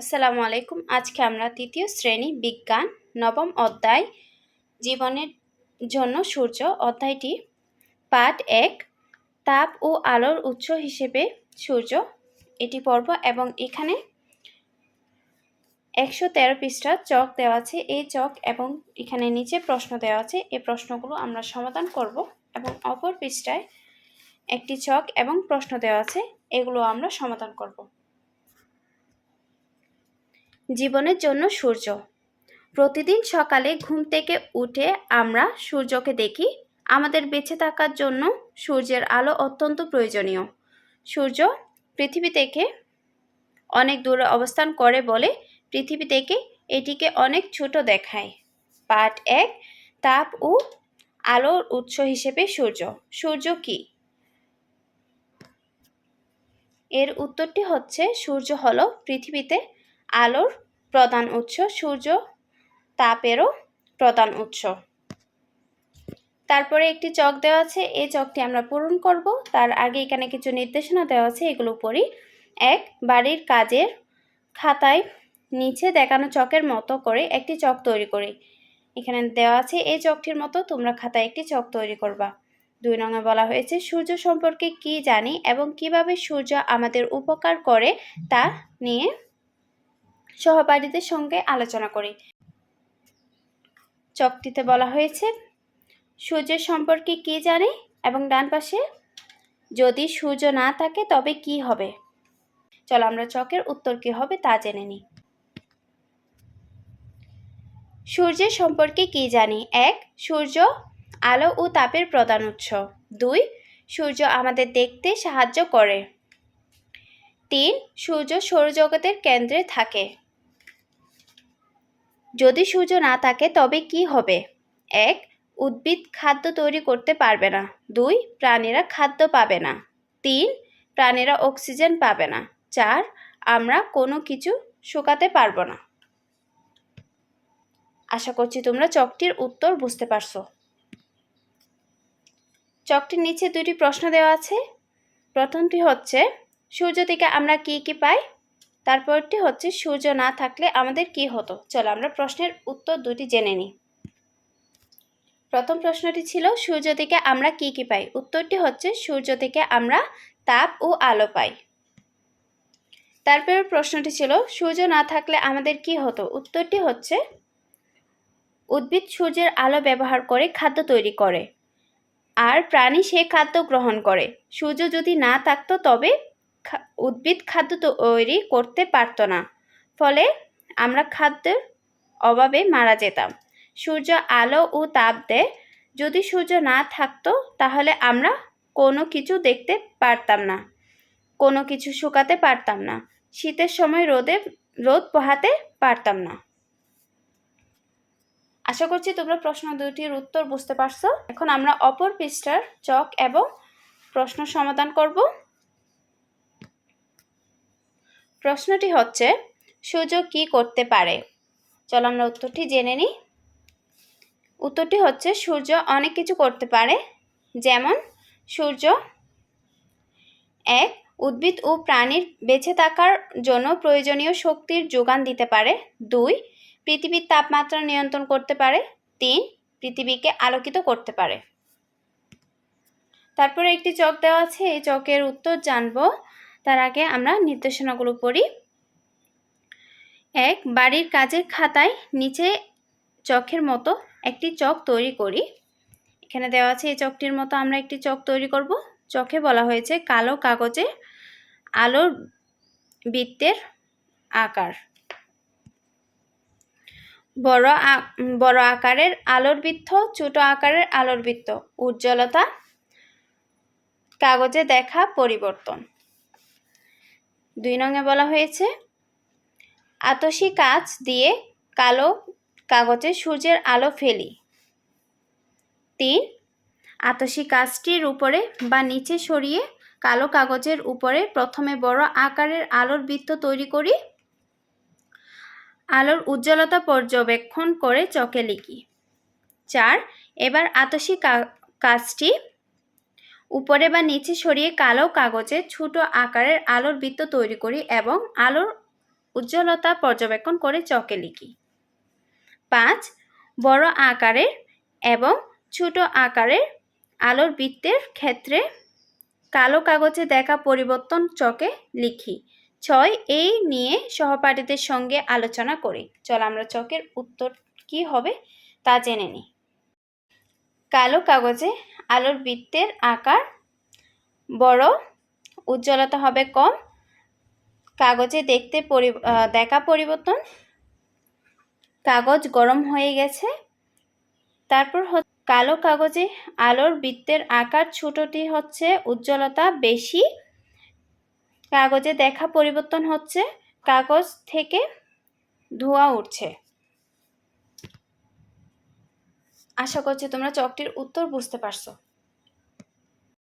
আসসালামু আলাইকুম। আজকে আমরা তৃতীয় শ্রেণি বিজ্ঞান, নবম অধ্যায়, জীবনের জন্য সূর্য অধ্যায়টি, পাঠ এক, তাপ ও আলোর উৎস হিসেবে সূর্য। এটি পর্ব এবং এখানে একশো তেরো পৃষ্ঠা চক দেওয়া আছে। এই চক এবং এখানে নিচে প্রশ্ন দেওয়া আছে। এই প্রশ্নগুলো আমরা সমাধান করব এবং অপর পৃষ্ঠায় একটি চক এবং প্রশ্ন দেওয়া আছে। এগুলো আমরা সমাধান করব। জীবনের জন্য সূর্য। প্রতিদিন সকালে ঘুম থেকে উঠে আমরা সূর্যকে দেখি। আমাদের বেঁচে থাকার জন্য সূর্যের আলো অত্যন্ত প্রয়োজনীয়। সূর্য পৃথিবী থেকে অনেক দূরে অবস্থান করে বলে পৃথিবী থেকে এটিকে অনেক ছোট দেখায়। পার্ট এক, তাপ ও আলোর উৎস হিসেবে সূর্য। সূর্য কি? এর উত্তরটি হচ্ছে সূর্য হলো পৃথিবীতে আলোর প্রধান উৎস সূর্য, তাপেরও প্রধান উৎস। তারপরে একটি চক দেওয়া আছে, এই চকটি আমরা পূরণ করব। তার আগে এখানে কিছু নির্দেশনা দেওয়া আছে, এগুলো পড়ি। এক, বাড়ির কাজের খাতায় নিচে দেখানো চকের মতো করে একটি চক তৈরি করি। এখানে দেওয়া আছে, এই চকটির মতো তোমরা খাতায় একটি চক তৈরি করবা। দুই নঙে বলা হয়েছে, সূর্য সম্পর্কে কি জানি এবং কীভাবে সূর্য আমাদের উপকার করে তা নিয়ে সহপাঠীদের সঙ্গে আলোচনা করি। চকটিতে বলা হয়েছে, সূর্যের সম্পর্কে কি জানে এবং ডান পাশে, যদি সূর্য না থাকে তবে কি হবে? চলো আমরা চকের উত্তর কি হবে তা জেনে নিই। সূর্যের সম্পর্কে কি জানি? এক, সূর্য আলো ও তাপের প্রধান উৎস। দুই, সূর্য আমাদের দেখতে সাহায্য করে। তিন, সূর্য সৌরজগতের কেন্দ্রে থাকে। যদি সূর্য না থাকে, তবে কি হবে? এক, উদ্ভিদ খাদ্য তৈরি করতে পারবে না। দুই, প্রাণীরা খাদ্য পাবে না। তিন, প্রাণীরা অক্সিজেন পাবে না। চার, আমরা কোনো কিছু শুকাতে পারব না। আশা করছি তোমরা চকটির উত্তর বুঝতে পারছ। চকটির নিচে দুটি প্রশ্ন দেওয়া আছে। প্রথমটি হচ্ছে, সূর্য থেকে আমরা কি কি পাই? তারপরটি হচ্ছে, সূর্য না থাকলে আমাদের কি হতো? চলো আমরা প্রশ্নের উত্তর দুটি জেনে নিই। প্রথম প্রশ্নটি ছিল, সূর্য থেকে আমরা কি কি পাই? উত্তরটি হচ্ছে, সূর্য থেকে আমরা তাপ ও আলো পাই। তারপর প্রশ্নটি ছিল, সূর্য না থাকলে আমাদের কি হতো? উত্তরটি হচ্ছে, উদ্ভিদ সূর্যের আলো ব্যবহার করে খাদ্য তৈরি করে, আর প্রাণী সে খাদ্য গ্রহণ করে। সূর্য যদি না থাকতো তবে উদ্ভিদ খাদ্য তৈরি করতে পারতো না। ফলে আমরা খাদ্যের অভাবে মারা যেতাম। সূর্য আলো ও তাপ দেয় যদি সূর্য না থাকতো, তাহলে আমরা কোনো কিছু দেখতে পারতাম না, কোনো কিছু শুকাতে পারতাম না, শীতের সময় রোদে, রোদ পোহাতে পারতাম না। আশা করছি তোমরা প্রশ্ন দুটির উত্তর বুঝতে পারছ। এখন আমরা অপর পৃষ্ঠার চক এবং প্রশ্ন সমাধান করব। প্রশ্নটি হচ্ছে সূর্য কি করতে পারে? চলো আমরা উত্তরটি জেনে নিই। উত্তরটি হচ্ছে, সূর্য অনেক কিছু করতে পারে। যেমন, সূর্য এক উদ্ভিদ ও প্রাণীর বেঁচে থাকার জন্য প্রয়োজনীয় শক্তির যোগান দিতে পারে। দুই, পৃথিবীর তাপমাত্রা নিয়ন্ত্রণ করতে পারে। তিন, পৃথিবীকে আলোকিত করতে পারে। তারপরে একটি চক দেওয়া আছে। এই চকের উত্তর জানব। তার আগে আমরা নির্দেশনাগুলো পড়ি। এক, বাড়ির কাজের খাতায় নিচে চকের মতো একটি চক তৈরি করি। এখানে দেওয়া আছে, এই চকটির মতো আমরা একটি চক তৈরি করব। চকে বলা হয়েছে কালো কাগজে আলোর বৃত্তের আকার। বড় বড় আকারের আলোর বৃত্ত, ছোট আকারের আলোর বৃত্ত। উজ্জ্বলতা, কাগজে দেখা পরিবর্তন। দুই নঙে বলা হয়েছে। আতসী কাজ দিয়ে কালো কাগজে সূর্যের আলো ফেলি। তিন, আতসী কাজটির উপরে বা নিচে সরিয়ে কালো কাগজের উপরে প্রথমে বড় আকারের আলোর বৃত্ত তৈরি করি। আলোর উজ্জ্বলতা পর্যবেক্ষণ করে চকে লিখি। চার, এবার আতসী কাজটি উপরে বা নিচে সরিয়ে কালো কাগজে ছোট আকারের আলোর বৃত্ত তৈরি করি এবং আলোর উজ্জ্বলতা পর্যবেক্ষণ করে চকে লিখি। পাঁচ, বড় আকারের এবং ছোট আকারের আলোর বৃত্তের ক্ষেত্রে কালো কাগজে দেখা পরিবর্তন চকে লিখি। ছয়, এই নিয়ে সহপাঠীদের সঙ্গে আলোচনা করি। চল আমরা চকের উত্তর কি হবে তা জেনে নিই। কালো কাগজে আলোর বৃত্তের আকার বড়, উজ্জ্বলতা হবে কম, কাগজে দেখতে পরি দেখা পরিবর্তন, কাগজ গরম হয়ে গেছে। তারপর কালো কাগজে আলোর বৃত্তের আকার ছোটটি হচ্ছে উজ্জ্বলতা বেশি, কাগজে দেখা পরিবর্তন হচ্ছে, কাগজ থেকে ধোঁয়া উঠছে। আশা করছি তোমরা চকটির উত্তর বুঝতে পারছ।